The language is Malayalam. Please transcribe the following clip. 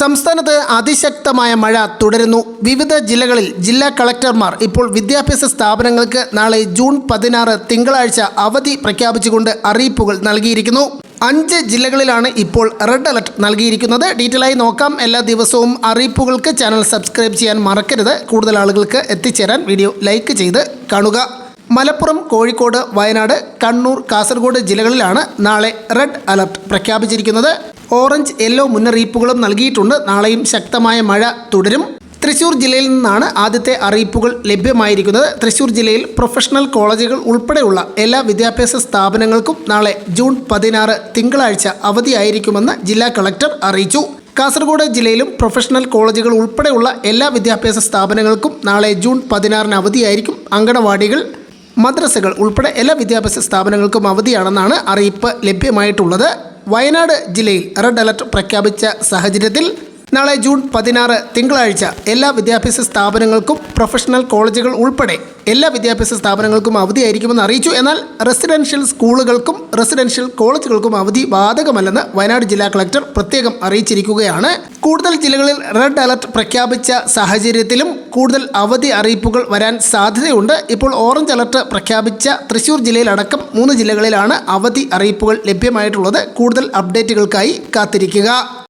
സംസ്ഥാനത്ത് അതിശക്തമായ മഴ തുടരുന്നു. വിവിധ ജില്ലകളിൽ ജില്ലാ കളക്ടർമാർ ഇപ്പോൾ വിദ്യാഭ്യാസ സ്ഥാപനങ്ങൾക്ക് നാളെ ജൂൺ പതിനാറ് തിങ്കളാഴ്ച അവധി പ്രഖ്യാപിച്ചുകൊണ്ട് അറിയിപ്പുകൾ നൽകിയിരിക്കുന്നു. അഞ്ച് ജില്ലകളിലാണ് ഇപ്പോൾ റെഡ് അലർട്ട് നൽകിയിരിക്കുന്നത്. ഡീറ്റെയിൽ ആയി നോക്കാം. എല്ലാ ദിവസവും അറിയിപ്പുകൾക്ക് ചാനൽ സബ്സ്ക്രൈബ് ചെയ്യാൻ മറക്കരുത്. കൂടുതൽ ആളുകൾക്ക് എത്തിച്ചേരാൻ വീഡിയോ ലൈക്ക് ചെയ്ത് കാണുക. മലപ്പുറം കോഴിക്കോട് വയനാട് കണ്ണൂർ കാസർഗോഡ് ജില്ലകളിലാണ് നാളെ റെഡ് അലർട്ട് പ്രഖ്യാപിച്ചിരിക്കുന്നത്. ഓറഞ്ച് യെല്ലോ മുന്നറിയിപ്പുകളും നൽകിയിട്ടുണ്ട്. നാളെയും ശക്തമായ മഴ തുടരും. തൃശൂർ ജില്ലയിൽ നിന്നാണ് ആദ്യത്തെ അറിയിപ്പുകൾ ലഭ്യമായിരിക്കുന്നത്. തൃശൂർ ജില്ലയിൽ പ്രൊഫഷണൽ കോളേജുകൾ ഉൾപ്പെടെയുള്ള എല്ലാ വിദ്യാഭ്യാസ സ്ഥാപനങ്ങൾക്കും നാളെ ജൂൺ പതിനാറ് തിങ്കളാഴ്ച അവധിയായിരിക്കുമെന്ന് ജില്ലാ കളക്ടർ അറിയിച്ചു. കാസർഗോഡ് ജില്ലയിലും പ്രൊഫഷണൽ കോളേജുകൾ ഉൾപ്പെടെയുള്ള എല്ലാ വിദ്യാഭ്യാസ സ്ഥാപനങ്ങൾക്കും നാളെ ജൂൺ പതിനാറിന് അവധിയായിരിക്കും അങ്കണവാടികൾ. മദ്രസകൾ ഉൾപ്പെടെ എല്ലാ വിദ്യാഭ്യാസ സ്ഥാപനങ്ങൾക്കും അവധിയാണെന്നാണ് അറിയിപ്പ് ലഭ്യമായിട്ടുള്ളത്. വയനാട് ജില്ലയിൽ റെഡ് അലർട്ട് പ്രഖ്യാപിച്ച സാഹചര്യത്തിൽ നാളെ ജൂൺ പതിനാറ് തിങ്കളാഴ്ച എല്ലാ വിദ്യാഭ്യാസ സ്ഥാപനങ്ങൾക്കും പ്രൊഫഷണൽ കോളേജുകൾ ഉൾപ്പെടെ എല്ലാ വിദ്യാഭ്യാസ സ്ഥാപനങ്ങൾക്കും അവധിയായിരിക്കുമെന്ന് അറിയിച്ചു. എന്നാൽ റെസിഡൻഷ്യൽ സ്കൂളുകൾക്കും റെസിഡൻഷ്യൽ കോളേജുകൾക്കും അവധി ബാധകമല്ലെന്ന് വയനാട് ജില്ലാ കളക്ടർ പ്രത്യേകം അറിയിച്ചിരിക്കുകയാണ്. കൂടുതൽ ജില്ലകളിൽ റെഡ് അലർട്ട് പ്രഖ്യാപിച്ച സാഹചര്യത്തിലും കൂടുതൽ അവധി അറിയിപ്പുകൾ വരാൻ സാധ്യതയുണ്ട്. ഇപ്പോൾ ഓറഞ്ച് അലർട്ട് പ്രഖ്യാപിച്ച തൃശൂർ ജില്ലയിലടക്കം മൂന്ന് ജില്ലകളിലാണ് അവധി അറിയിപ്പുകൾ ലഭ്യമായിട്ടുള്ളത്. കൂടുതൽ അപ്ഡേറ്റുകൾക്കായി കാത്തിരിക്കുക.